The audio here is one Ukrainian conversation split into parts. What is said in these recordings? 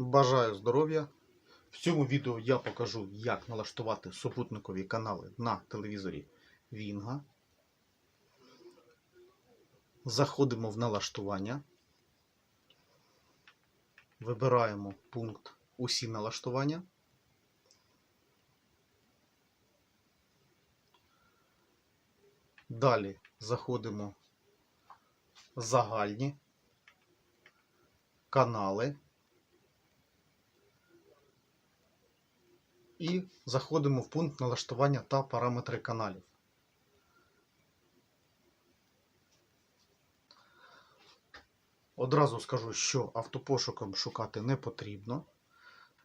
Бажаю здоров'я! В цьому відео я покажу, як налаштувати супутникові канали на телевізорі Вінга. Заходимо в налаштування. Вибираємо пункт Усі налаштування. Далі заходимо в загальні канали. І заходимо в пункт налаштування та параметри каналів. Одразу скажу, що автопошуком шукати не потрібно.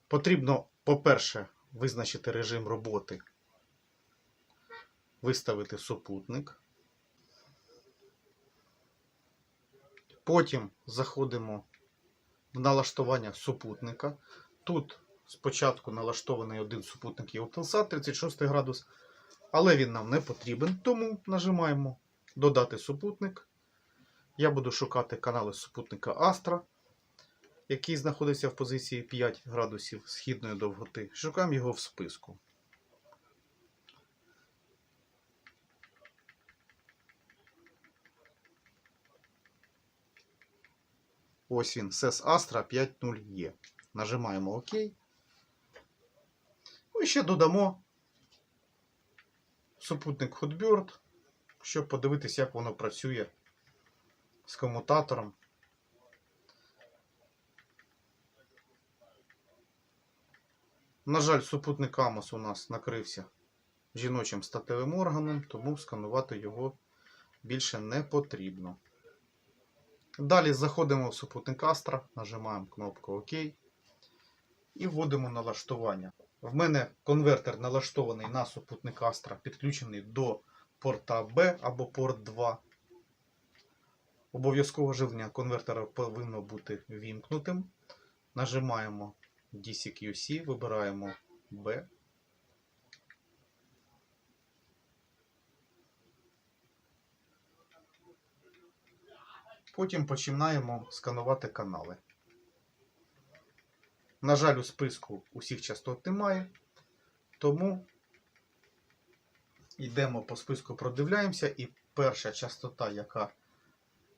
Потрібно, по-перше, визначити режим роботи, виставити супутник. Потім заходимо в налаштування супутника. Тут спочатку налаштований один супутник Євтелсат 36 градус, але він нам не потрібен, тому нажимаємо Додати супутник. Я буду шукати канали супутника Astra, який знаходиться в позиції 5 градусів східної довготи. Шукаємо його в списку. Ось він, SES Astra 5.0E. Нажимаємо ОК. І ще додамо супутник Hotbird, щоб подивитися, як воно працює з комутатором. На жаль, супутник Амос у нас накрився жіночим статевим органом, тому сканувати його більше не потрібно. Далі заходимо в супутник Astra, нажимаємо кнопку ОК і вводимо налаштування. В мене конвертер налаштований на супутник Astra, підключений до порта B або порт 2. Обов'язкове живлення конвертера повинно бути вімкнутим. Нажимаємо DCQC, вибираємо B. Потім починаємо сканувати канали. На жаль, у списку усіх частот немає, тому йдемо по списку, продивляємося, і перша частота, яка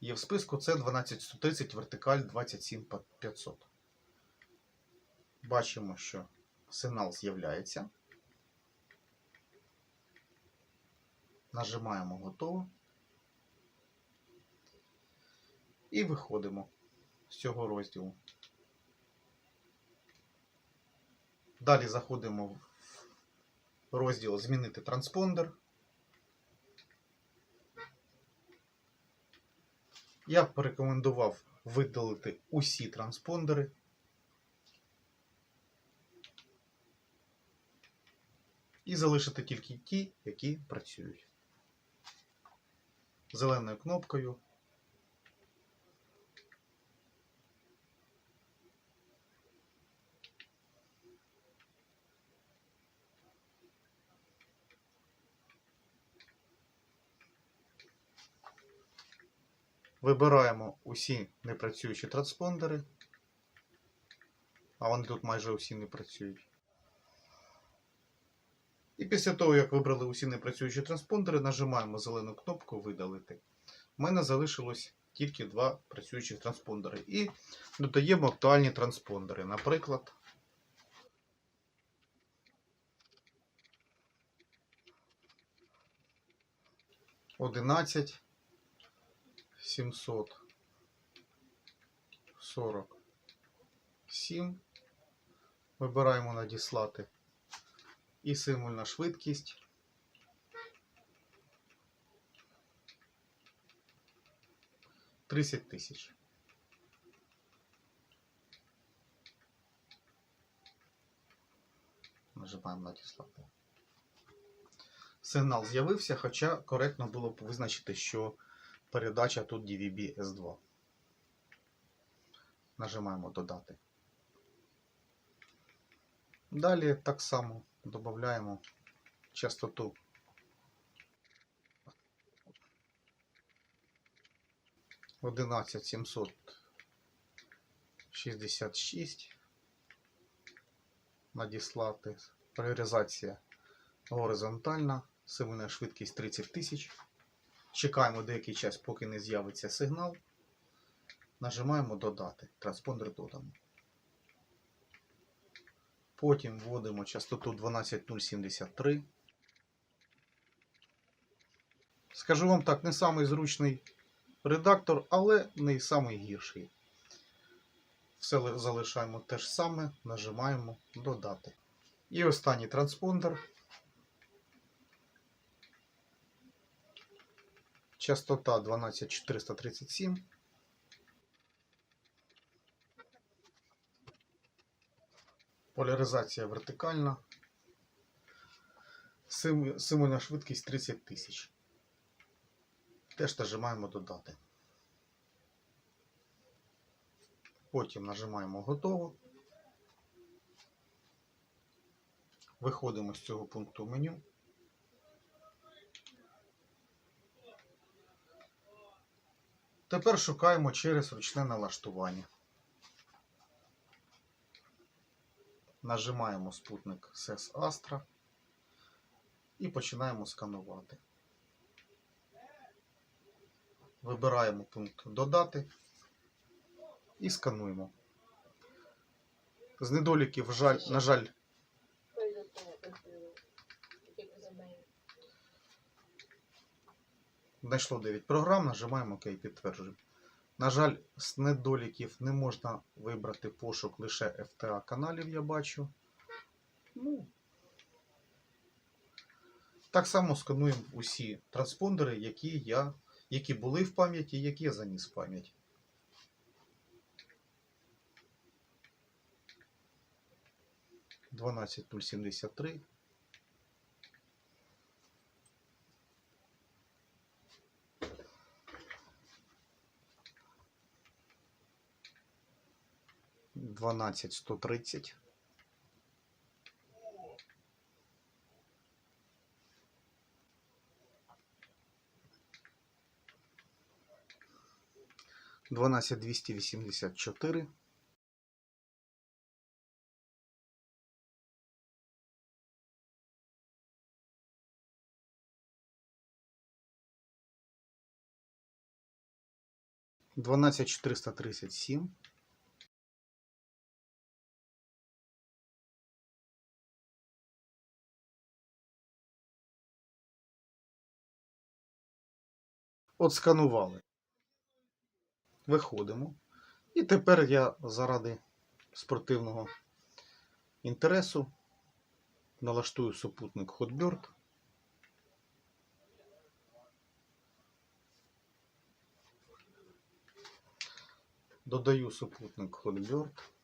є в списку, це 12130 вертикаль 27500. Бачимо, що сигнал з'являється. Нажимаємо готово. І виходимо з цього розділу. Далі заходимо в розділ Змінити транспондер. Я б порекомендував видалити усі транспондери. І залишити тільки ті, які працюють. Зеленою кнопкою Вибираємо усі непрацюючі транспондери. А вони тут майже усі не працюють. І після того, як вибрали усі непрацюючі транспондери, нажимаємо зелену кнопку Видалити. У мене залишилось тільки два працюючих транспондери. І додаємо актуальні транспондери. Наприклад, одинадцять. 747. Вибираємо надіслати і символьна швидкість. Тридцять тисяч. Нажимаємо надіслати. Сигнал з'явився, хоча коректно було б визначити, що передача тут DVB S2. Нажимаємо додати. Далі так само додаємо частоту. Одинадцять сімсот шістдесят шість надіслати. Поляризація горизонтальна, символьна швидкість 30 тисяч. Чекаємо деякий час, поки не з'явиться сигнал. Нажимаємо додати. Транспондер додано. Потім вводимо частоту 12073. Скажу вам так, не самий зручний редактор, але не самий гірший. Все залишаємо те ж саме, нажимаємо додати. І останній транспондер. Частота 12437. Поляризація вертикальна. Сим- Символьна швидкість 30 тисяч. Теж нажимаємо додати. Потім нажимаємо готово. Виходимо з цього пункту меню. Тепер шукаємо через ручне налаштування. Нажимаємо спутник SES Astra і починаємо сканувати. Вибираємо пункт Додати і скануємо. З недоліків, на жаль, знайшло 9 програм, нажимаємо ОК, підтверджуємо. На жаль, з недоліків не можна вибрати пошук лише FTA каналів, я бачу. Ну, так само скануємо усі транспондери, які, я, які були в пам'яті, які я заніс в пам'ять. Дванадцять нуль сімдесят три. Дванадцять сто тридцять. Дванадцять двісті вісімдесят чотири. Дванадцять чотириста тридцять сім. От сканували. Виходимо. І тепер я заради спортивного інтересу налаштую супутник Hotbird. Додаю супутник Hotbird.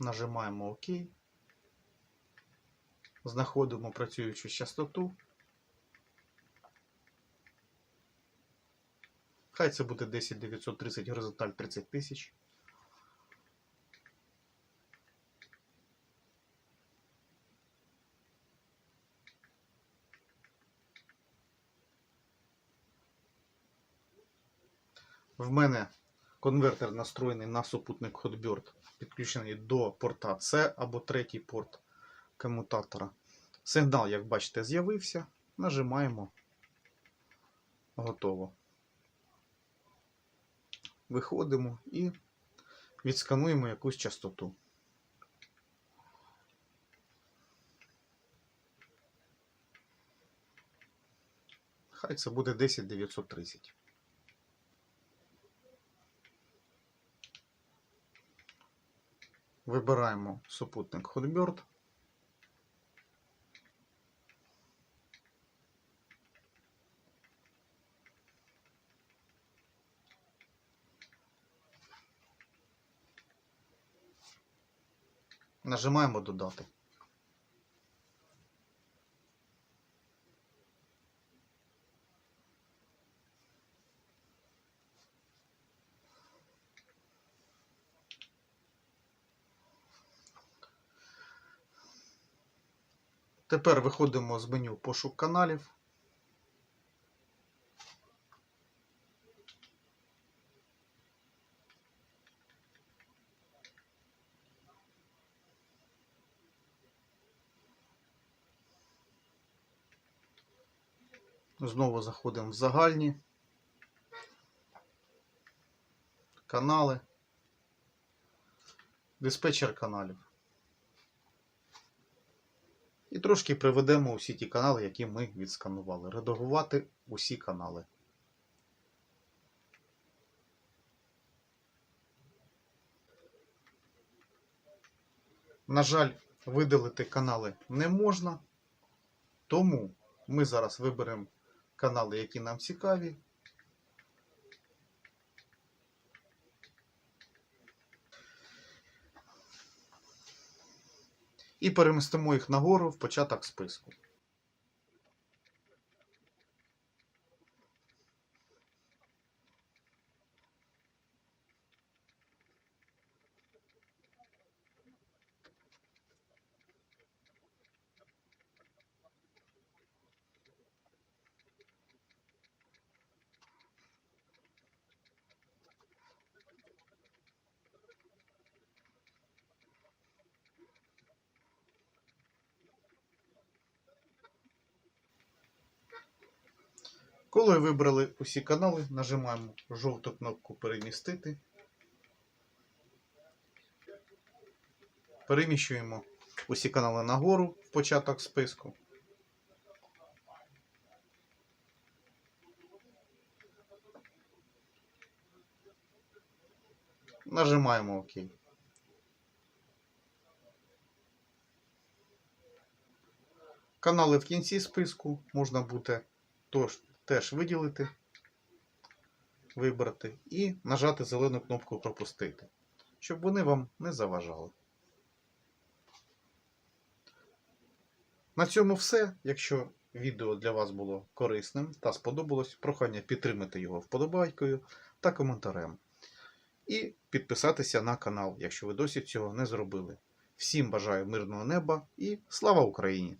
Нажимаємо ОК. Знаходимо працюючу частоту. Хай це буде 10930 горизонталь 30 тисяч. В мене конвертер настроєний на супутник Hotbird, підключений до порта C або третій порт комутатора. Сигнал, як бачите, з'явився. Нажимаємо готово. Виходимо і відскануємо якусь частоту. Хай це буде 10930. Вибираємо супутник Hotbird. Нажимаємо додати. Тепер виходимо з меню пошук каналів. Знову заходимо в загальні канали, диспетчер каналів. Трошки приведемо усі ті канали, які ми відсканували. Редагувати усі канали. На жаль, видалити канали не можна, тому ми зараз виберемо канали, які нам цікаві. І перемістимо їх нагору в початок списку. Коли вибрали усі канали, нажимаємо жовту кнопку Перемістити. Переміщуємо усі канали нагору в початок списку. Нажимаємо ОК. Канали в кінці списку можна буде тож, теж виділити, вибрати і нажати зелену кнопку Пропустити, щоб вони вам не заважали. На цьому все. Якщо відео для вас було корисним та сподобалось, прохання підтримати його вподобайкою та коментарем. І підписатися на канал, якщо ви досі цього не зробили. Всім бажаю мирного неба і слава Україні!